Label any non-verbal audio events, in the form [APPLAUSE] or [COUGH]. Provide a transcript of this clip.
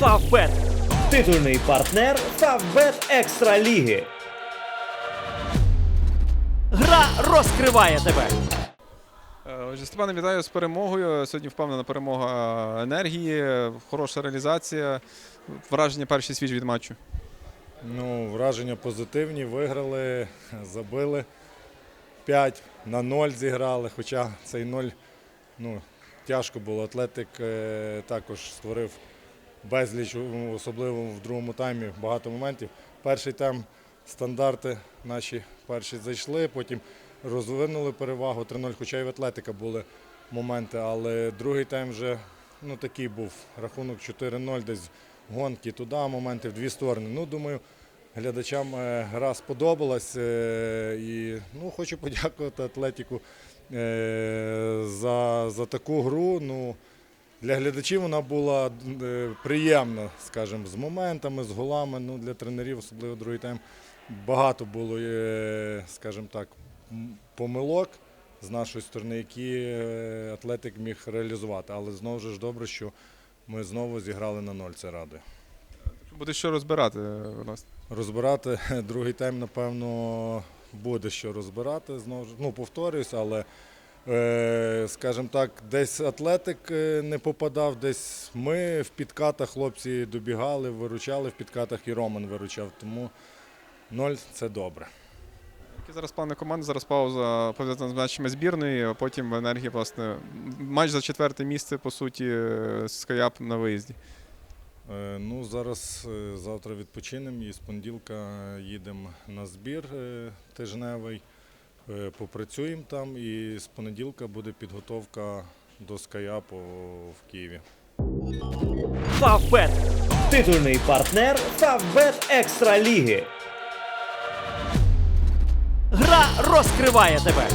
Фавбет. Титульний партнер Фавбет Екстра Ліги. Гра розкриває тебе. Е, Отже, Степане, вітаю з перемогою. Сьогодні впевнена перемога енергії, хороша реалізація. Враження перший свіч від матчу. Ну, враження позитивні, виграли, забили 5 на 0 зіграли. Хоча цей 0 ну, тяжко було. Атлетик е, також створив безліч, особливо в другому таймі, багато моментів. Перший тайм стандарти наші перші зайшли, потім розвинули перевагу 3-0, хоча і в Атлетика були моменти, але другий тайм вже ну, такий був. Рахунок 4-0, десь гонки туди, моменти в дві сторони. Ну, думаю, глядачам е, гра сподобалась. е, І ну, хочу [LAUGHS] подякувати Атлетіку е, за, за таку гру. Ну, для глядачів вона була е, приємна, скажімо, з моментами, з голами. Ну, для тренерів, особливо другий тайм, багато було, е, скажімо так, помилок з нашої сторони, які е, Атлетик міг реалізувати. Але знову ж добре, що ми знову зіграли на ноль. Це радує. Буде що розбирати, е, власне. Розбирати [LAUGHS] другий тайм, напевно, буде що розбирати. Знову ж ну, повторююсь, але, скажімо так, десь атлетик е, не попадав, десь ми в підкатах хлопці добігали, виручали в підкатах і Роман виручав. Тому ноль це добре. Які зараз плани команди? Зараз пауза пов'язана з матчами збірної, а потім в енергії, власне, матч за четверте місце, по суті, е, з Скаяп на виїзді. Е, Ну, зараз е, завтра відпочинемо і з понеділка їдемо на збір е, тижневий. Е, Попрацюємо там і з понеділка буде підготовка до Скаяпу в Києві. Фавбет. Титульний партнер Фавбет Екстра Ліги. Гра розкриває тебе.